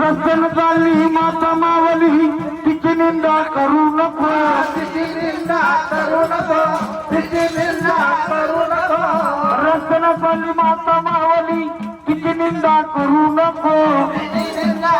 रचन चालली माता मावली तिची निंदा करू नको. तिची निंदा करू नको तिची निंदा माता मावली तिची निंदा करू नको. निंदा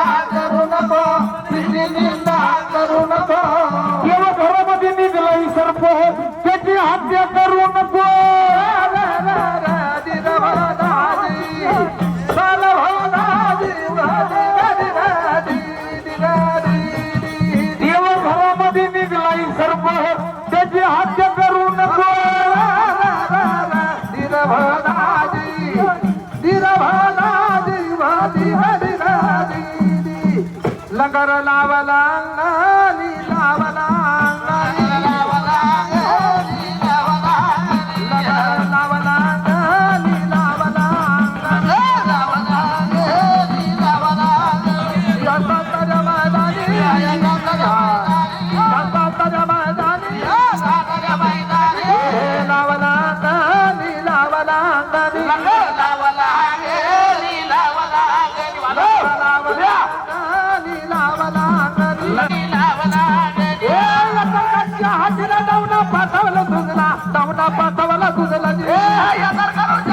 पाठवलं तुझला दवडा पाठवला तुझला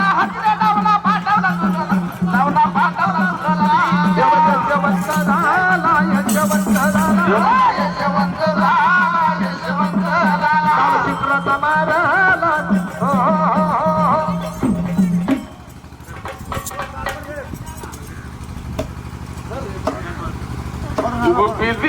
हातने दवडा पाठवला तुझला दवडा पाठवला तुझला जेवण जेवण झाला जेवण झाला जेवण झाला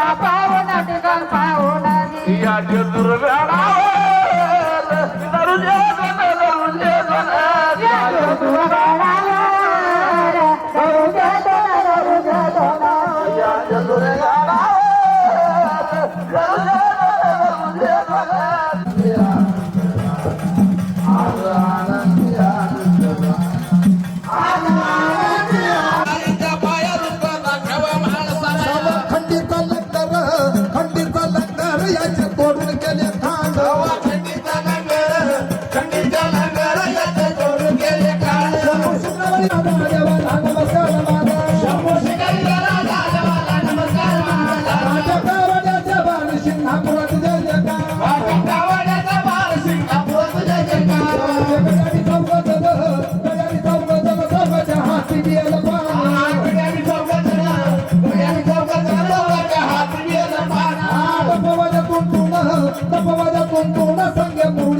Paola, Paola, Paola, Paola, Paola, Paola, Paola, Paola, Paola, Paola, తపవద కుంకుమ సంగముడు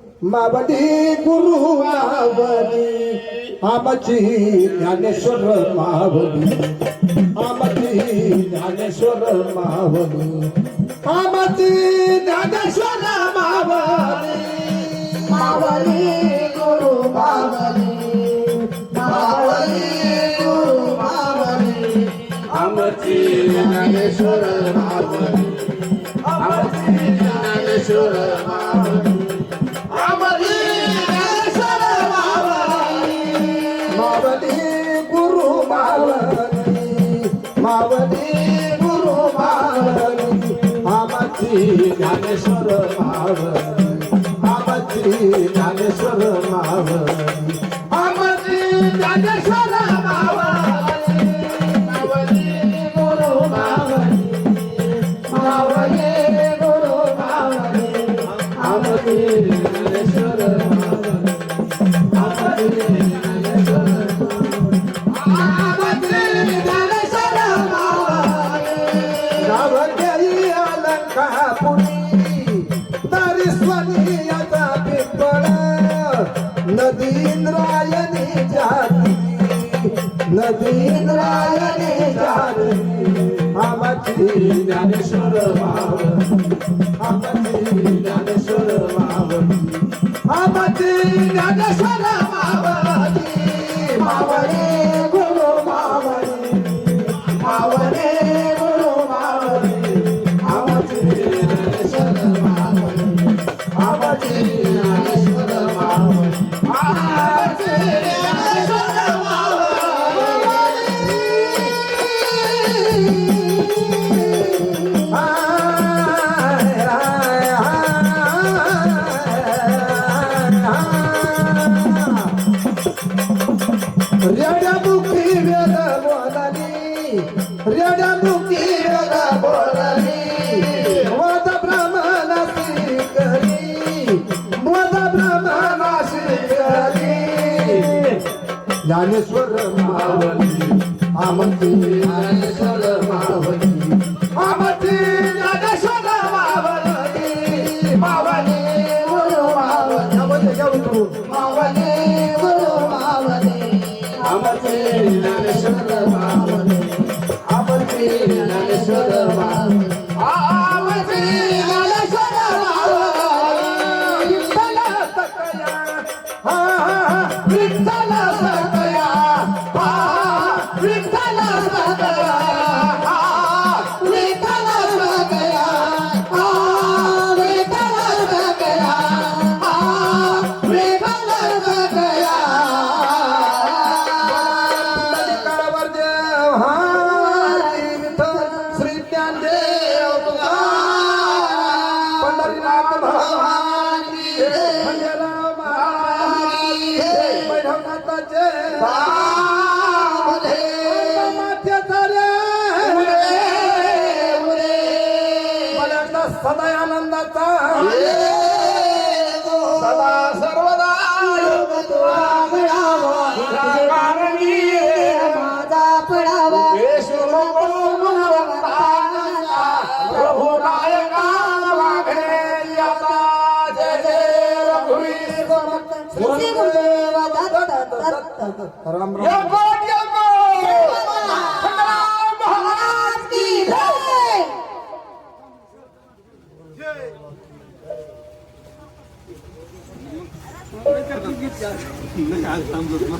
मावली गुरु मावली आमची ज्ञानेश्वर मावली आमची ज्ञानेश्वर मावली आमची ज्ञानेश्वर मावली. मावली गुरु मावली मावली गुरु मावली आमची ज्ञानेश्वर मावली आमची ज्ञानेश्वर मावली. ज्ञानेश्वर मावली आमची ज्ञानेश्वर मावली आमची ज्ञानेश्वर मावली गुरु गुरु ज्ञानेश्वर मावली नदींद्रायणी जाती आमची ज्ञानेश्वर मावली आमची ज्ञानेश्वर मावली आमची ज्ञानेश्वर रेड्या मुखी वेद बोलाली. रेड्या मुखी वेद बोलाली. वद ब्रह्मणासी करी वद ब्रह्मणासी करी ज्ञानेश्वर मावली आमंत्री ज्ञानेश्वर सदा आनंदाचा. सदा सर्वदा माझा पडावा प्रभू नायका मागणे जय रघुवीर राम राम 你们家也差不多嘛。